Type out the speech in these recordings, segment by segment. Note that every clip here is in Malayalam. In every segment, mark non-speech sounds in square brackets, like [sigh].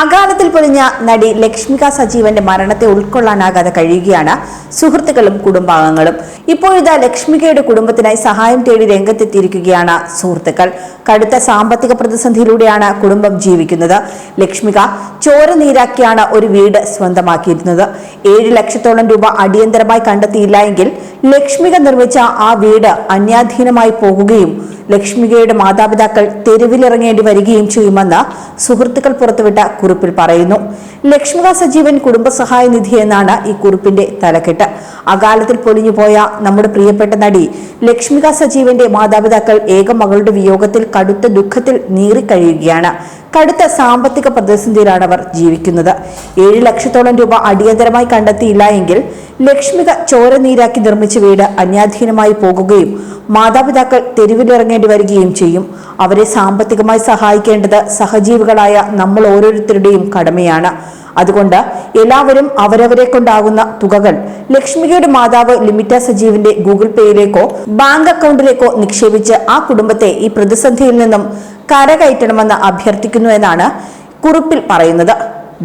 അകാലത്തിൽ പൊലിഞ്ഞ നടി ലക്ഷ്മിക സജീവന്റെ മരണത്തെ ഉൾക്കൊള്ളാനാകാതെ കഴിയുകയാണ് സുഹൃത്തുക്കളും കുടുംബാംഗങ്ങളും. ഇപ്പോഴിതാ ലക്ഷ്മികയുടെ കുടുംബത്തിനായി സഹായം തേടി രംഗത്തെത്തിയിരിക്കുകയാണ് സുഹൃത്തുക്കൾ. കടുത്ത സാമ്പത്തിക പ്രതിസന്ധിയിലൂടെയാണ് കുടുംബം ജീവിക്കുന്നത്. ലക്ഷ്മിക ചോര നീരാക്കിയാണ് ഒരു വീട് സ്വന്തമാക്കിയിരുന്നത്. ഏഴ് ലക്ഷത്തോളം രൂപ അടിയന്തരമായി കണ്ടെത്തിയില്ല എങ്കിൽ ലക്ഷ്മിക നിർമ്മിച്ച ആ വീട് അന്യാധീനമായി പോകുകയും ലക്ഷ്മികയുടെ മാതാപിതാക്കൾ തെരുവിലിറങ്ങേണ്ടി വരികയും ചെയ്യുമെന്ന് സുഹൃത്തുക്കൾ പുറത്തുവിട്ട കുറിപ്പിൽ പറയുന്നു. ലക്ഷ്മിക സജീവൻ കുടുംബസഹായ നിധി എന്നാണ് ഈ കുറിപ്പിന്റെ തലക്കെട്ട്. അകാലത്തിൽ പൊലിഞ്ഞുപോയ നമ്മുടെ പ്രിയപ്പെട്ട നടി ലക്ഷ്മിക സജീവന്റെ മാതാപിതാക്കൾ ഏക മകളുടെ വിയോഗത്തിൽ കടുത്ത ദുഃഖത്തിൽ നീറിക്കഴിയുകയാണ്. കടുത്ത സാമ്പത്തിക പ്രതിസന്ധിയിലാണ് അവർ ജീവിക്കുന്നത്. ഏഴ് ലക്ഷത്തോളം രൂപ അടിയന്തരമായി കണ്ടെത്തിയില്ല എങ്കിൽ ലക്ഷ്മിക ചോര നീരാക്കി നിർമ്മിച്ച വീട് അന്യാധീനമായി പോകുകയും മാതാപിതാക്കൾ തെരുവിലിറങ്ങേണ്ടി വരികയും ചെയ്യും. അവരെ സാമ്പത്തികമായി സഹായിക്കേണ്ടത് സഹജീവികളായ നമ്മൾ ഓരോരുത്തരുടെയും കടമയാണ്. അതുകൊണ്ട് എല്ലാവരും അവരവരെ കൊണ്ടാകുന്ന തുകകൾ ലക്ഷ്മിയുടെ മാതാവ് ലിമിറ്റ സജീവിന്റെ ഗൂഗിൾ പേയിലേക്കോ ബാങ്ക് അക്കൗണ്ടിലേക്കോ നിക്ഷേപിച്ച് ആ കുടുംബത്തെ ഈ പ്രതിസന്ധിയിൽ നിന്നും കരകയറ്റണമെന്ന് അഭ്യർത്ഥിക്കുന്നു എന്നാണ് കുറിപ്പിൽ പറയുന്നത്.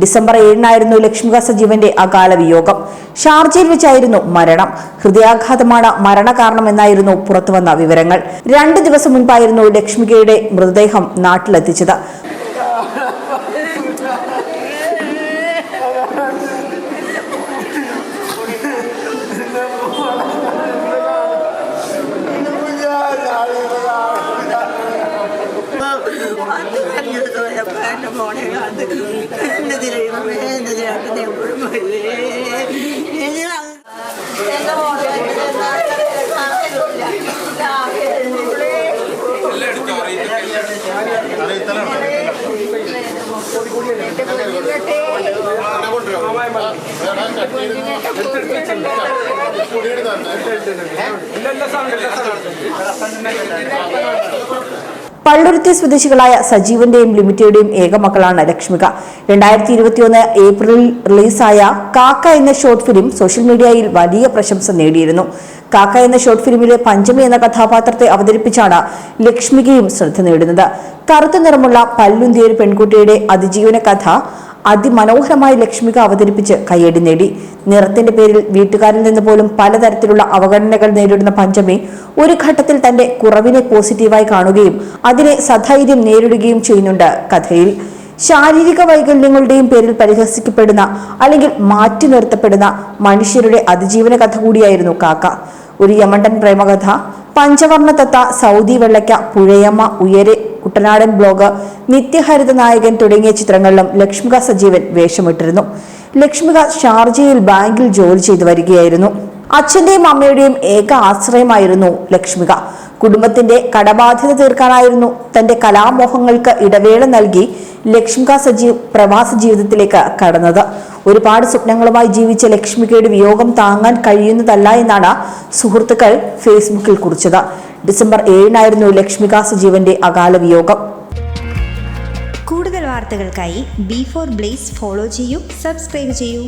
ഡിസംബർ ഏഴിനായിരുന്നു ലക്ഷ്മിക സജീവന്റെ അകാല വിയോഗം. ഷാർജയിൽ വെച്ചായിരുന്നു മരണം. ഹൃദയാഘാതമാണ് മരണകാരണം എന്നായിരുന്നു പുറത്തുവന്ന വിവരങ്ങൾ. രണ്ട് ദിവസം മുൻപായിരുന്നു ലക്ഷ്മികയുടെ മൃതദേഹം നാട്ടിലെത്തിച്ചത്. [laughs] അത് കഞ്ഞെടുത്ത് പോയപ്പോ എന്റെ മോനെ കണ്ട് എന്റെ ദൈവമേ എന്റെ ചേട്ടനെ എപ്പോഴും വരില്ലേ എന്റെ മോനെ പള്ളുരുത്തി സ്വദേശികളായ സജീവന്റെയും ലിമിറ്റയുടെയും ഏക മക്കളാണ് ലക്ഷ്മിക. രണ്ടായിരത്തി ഇരുപത്തിയൊന്ന് ഏപ്രിലിൽ റിലീസായ കാക്ക എന്ന ഷോർട്ട് ഫിലിം സോഷ്യൽ മീഡിയയിൽ വലിയ പ്രശംസ നേടിയിരുന്നു. കാക്ക എന്ന ഷോർട്ട് ഫിലിമിലെ പഞ്ചമി എന്ന കഥാപാത്രത്തെ അവതരിപ്പിച്ചാണ് ലക്ഷ്മികയും ശ്രദ്ധ നേടുന്നത്. കറുത്ത നിറമുള്ള പല്ലുന്തിയ ഒരു പെൺകുട്ടിയുടെ അതിജീവന കഥ അതിമനോഹരമായി ലക്ഷ്മിക അവതരിപ്പിച്ച് കയ്യടി നേടി. നിറത്തിന്റെ പേരിൽ വീട്ടുകാരിൽ നിന്ന് പോലും പലതരത്തിലുള്ള അവഗണനകൾ നേരിടുന്ന പഞ്ചമി ഒരു ഘട്ടത്തിൽ തന്റെ കുറവിനെ പോസിറ്റീവായി കാണുകയും അതിനെ സധൈര്യം നേരിടുകയും ചെയ്യുന്നുണ്ട് കഥയിൽ. ശാരീരിക വൈകല്യങ്ങളുടെയും പേരിൽ പരിഹസിക്കപ്പെടുന്ന അല്ലെങ്കിൽ മാറ്റി നിർത്തപ്പെടുന്ന മനുഷ്യരുടെ അതിജീവന കഥ കൂടിയായിരുന്നു കാക്ക. ഒരു യമണ്ടൻ പ്രേമകഥ. പഞ്ചവർണ തത്ത സൗദി വെള്ളയ്ക്ക പുഴയമ്മ ഉയരെ കുട്ടനാടൻ ബ്ലോഗ് നിത്യഹരിത നായകൻ തുടങ്ങിയ ചിത്രങ്ങളിലും ലക്ഷ്മിക സജീവൻ വേഷമിട്ടിരുന്നു. ലക്ഷ്മിക ഷാർജയിൽ ബാങ്കിൽ ജോലി ചെയ്തു വരികയായിരുന്നു. അച്ഛന്റെയും അമ്മയുടെയും ഏക ആശ്രയമായിരുന്നു ലക്ഷ്മിക. കുടുംബത്തിന്റെ കടബാധ്യത തീർക്കാനായിരുന്നു തന്റെ കലാമോഹങ്ങൾക്ക് ഇടവേള നൽകി ലക്ഷ്മിക സജീവ് പ്രവാസ ജീവിതത്തിലേക്ക് കടന്നത്. ഒരുപാട് സ്വപ്നങ്ങളുമായി ജീവിച്ച ലക്ഷ്മികയുടെ വിയോഗം താങ്ങാൻ കഴിയുന്നതല്ല എന്നാണ് സുഹൃത്തുക്കൾ ഫേസ്ബുക്കിൽ കുറിച്ചത്. ഡിസംബർ ഏഴിനായിരുന്നു ലക്ഷ്മിക സജീവന്റെ അകാല വിയോഗം. കൂടുതൽ വാർത്തകൾക്കായി ബി ഫോർ ബ്ലേസ് ഫോളോ ചെയ്യൂ സബ്സ്ക്രൈബ് ചെയ്യൂ.